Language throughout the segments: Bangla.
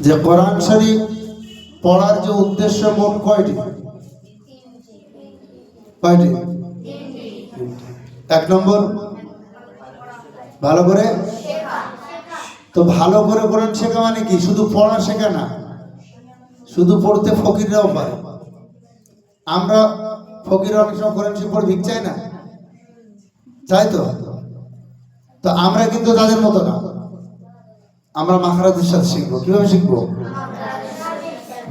যে কোরআন শরীফ পড়ার যে উদ্দেশ্য মোট কয়টি? কয়টি? এক নম্বর? ভালো করে? তো ভালো করে কোরআন শেখা মানে কি? শুধু পড়া শেখা না। শুধু পড়তে ফকিররাও পারে। আমরা ফকির অনেক সময় কোরআন শরীফ পড়ে ভিক চাই না? তাই তো? তো আমরা কিন্তু তাদের মতো না। আমরা মাহারাজের সাথে শিখব। কীভাবে শিখব?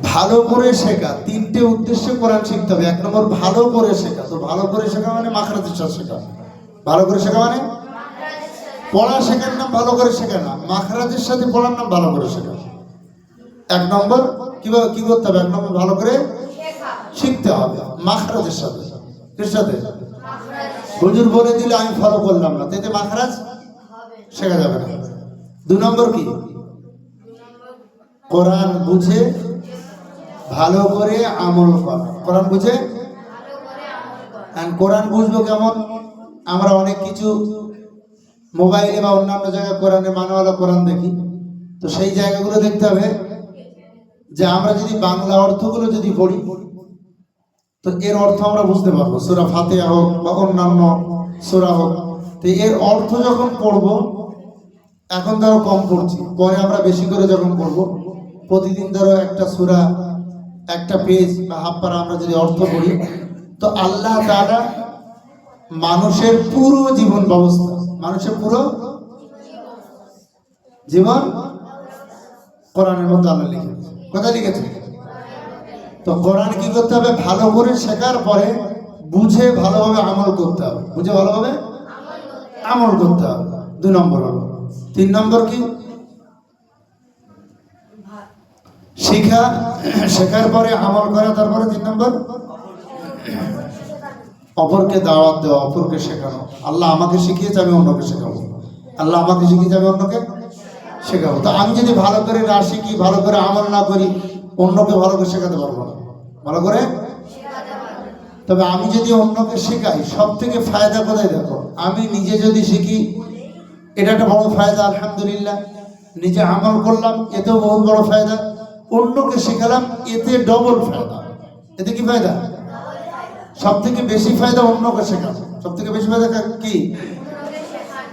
ভালো করে শেখা। তিনটে উদ্দেশ্য কোরআন শিখতে হবে। এক নম্বর, ভালো করে শেখা। তো ভালো করে শেখা মানে মাখারাজের সাথে শেখা। ভালো করে শেখা মানে? পড়া শেখার নাম ভালো করে শেখা না। মাখারাজের সাথে পড়ার নাম ভালো করে শেখা। এক নম্বর, কীভাবে কি করতে হবে? এক নম্বর, ভালো করে শিখতে হবে। মাখারাজের সাথে। সাথে? হুজুর বলে দিলে আমি ফলো করলাম না। তাতে মাখারাজ শেখা যাবে না। দু নম্বর কি? কোরআন বুঝে, ভালো করে আমল করা। কোরআন বুঝে? কোরআন বুঝব কেমন? আমরা অনেক কিছু মোবাইলে বা অন্যান্য জায়গায় কোরআনে মানওয়ালা কোরআন দেখি। তো সেই জায়গাগুলো দেখতে হবে যে আমরা যদি বাংলা অর্থগুলো যদি পড়ি, তো এর অর্থ আমরা বুঝতে পারব। সুরা ফাতেহা হোক বা অন্যান্য সুরা হোক। তো এর অর্থ যখন পড়ব এখন ধরো কম পড়ছি পরে আমরা বেশি করে যখন পড়ব প্রতিদিন ধরো একটা সুরা, একটা পেজ বা হাফ পারা আমরা যদি অর্থ করি, তো আল্লাহ তাআলা মানুষের পুরো জীবন ব্যবস্থা, মানুষের পুরো জীবন কোরআনের মধ্যে আল্লাহ লিখেছে কোথায় লিখেছে? তো কোরআন কি করতে হবে? ভালো করে শেখার পরে বুঝে ভালোভাবে আমল করতে হবে। বুঝে ভালোভাবে আমল করতে হবে। দুই নম্বর হলো তিন নম্বর কি? শিখা, শেখার পরে আমল করা, তারপরে তিন নম্বর? অপরকে দাওয়াত দেওয়া, অপরকে শেখানো। আল্লাহ আমাকে শিখিয়েছে, আমি অন্যকে শেখাবো। আল্লাহ আমাকে শিখিয়েছে, আমি অন্যকে শেখাবো। তো আমি যদি ভালো করে না শিখি, ভালো করে আমল না করি, অন্যকে ভালো করে শেখাতে পারব না। ভালো করে? তবে আমি যদি অন্যকে শেখাই সব থেকে ফায়দা কোথায় দেখো? আমি নিজে যদি শিখি এটা একটা বড় ফায়দা, আলহামদুলিল্লাহ। নিজে আমল করলাম, এতেও বহুত বড় ফায়দা। অন্যকে শেখালাম, এতে ডবল ফায়দা। এতে কি ফায়দা? সব থেকে বেশি ফায়দা অন্যকে শেখানো। সব থেকে বেশি ফায়দা কা-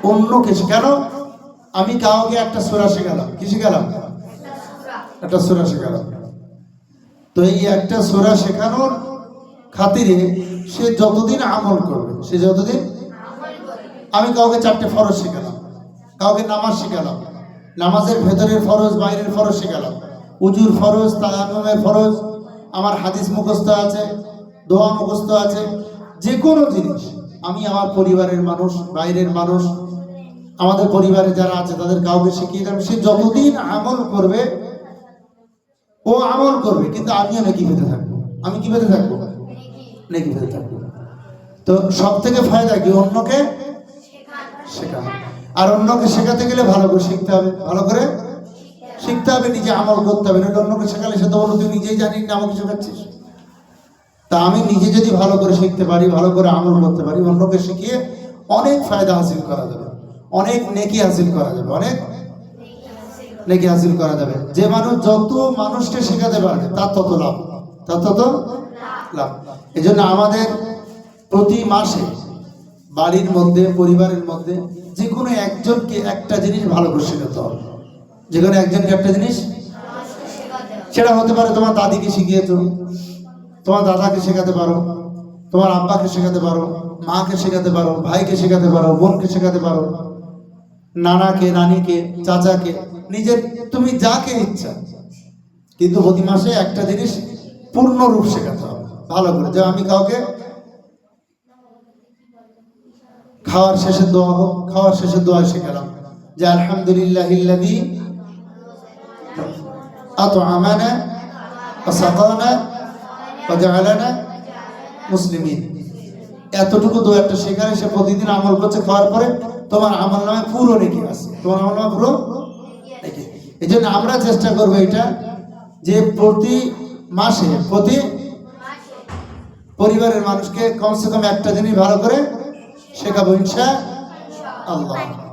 অন্যকে কেন? আমি কাউকে একটা সুরা শেখালাম। কি শেখালাম? একটা সুরা শেখালাম। তো এই একটা সুরা শেখানোর খাতিরে সে যতদিন আমল করবে, সে যতদিন আমি কাউকে চারটে ফরজ শেখালাম। কাউকে নামাজ শেখালাম। নামাজের ভেতরের ফরজ বাইরের ফরজ শেখালাম। উজুর ফরজ তায়াম্মুমের ফরজ আমার হাদিস মুখস্থ আছে দোয়া মুখস্থ আছে যে কোনো জিনিস। আমি আমার পরিবারের মানুষ বাইরের মানুষ আমাদের পরিবারে যারা আছে তাদের কাউকে শিখিয়ে দিলাম। সে যতদিন আমল করবে ও আমল করবে কিন্তু আমিও নাকি পেতে থাকব। আমি কি পেতে থাকব? নাকি পেতে থাকব। তো সব থেকে ফায়দা কি? অন্যকে শেখানো। আর অন্যকে শেখাতে গেলে ভালো করে শিখতে হবে। ভালো করে শিখতে হবে, নিজে আমল করতে হবে। না অন্যকে শেখালে সে তো বলো তুই নিজেই জানিস না আমাকে শেখাচ্ছিস? তা আমি নিজে যদি ভালো করে শিখতে পারি, ভালো করে আমল করতে পারি, অন্যকে শিখিয়ে অনেক ফায়দা হাসিল করা যাবে। অনেক নেকি হাসিল করা যাবে। অনেক নেকি হাসিল করা যাবে। যে মানুষ যত মানুষকে শেখাতে পারবে, তার তত লাভ। তার তত লাভ। এই জন্য আমাদের প্রতি মাসে বাড়ির মধ্যে, পরিবারের মধ্যে, যে কোনো একজনকে একটা জিনিস ভালো করে শেখাতে হবে। যে কোনো একজনকে একটা জিনিস? সেটা হতে পারে তোমার দাদিকে শিখিয়েছ, তোমার দাদাকে শেখাতে পারো, তোমার আব্বাকে শেখাতে পারো, মাকে শেখাতে পারো, ভাইকে শেখাতে পারো, বোনকে শেখাতে পারো, নানাকে, নানিকে, চাচাকে, নিজের, তুমি যাকে ইচ্ছা। কিন্তু প্রতি মাসে একটা জিনিস পূর্ণরূপ শেখাতে হবে, ভালো করে। যে আমি কাউকে খাওয়ার শেষে দোয়া হোক, খাওয়ার শেষে দোয়া শেখালাম যে আলহামদুলিল্লাহ ইল্লাযী আত'আমানা ওয়া সাকানা ওয়া জাআলানা মুসলিমিন। এতটুকু দু একটা শেখালে সে প্রতিদিন আমল করছে, খাওয়ার পরে তোমার আমল নামে পুরো নেকি আছে। তোমার আমল নামে পুরো নেকি। এই জন্য আমরা চেষ্টা করব এটা যে প্রতি মাসে, প্রতি পরিবারের মানুষকে কমসে কম একটা জিনিস ভালো করে শেখাবো ইনশা আল্লাহ।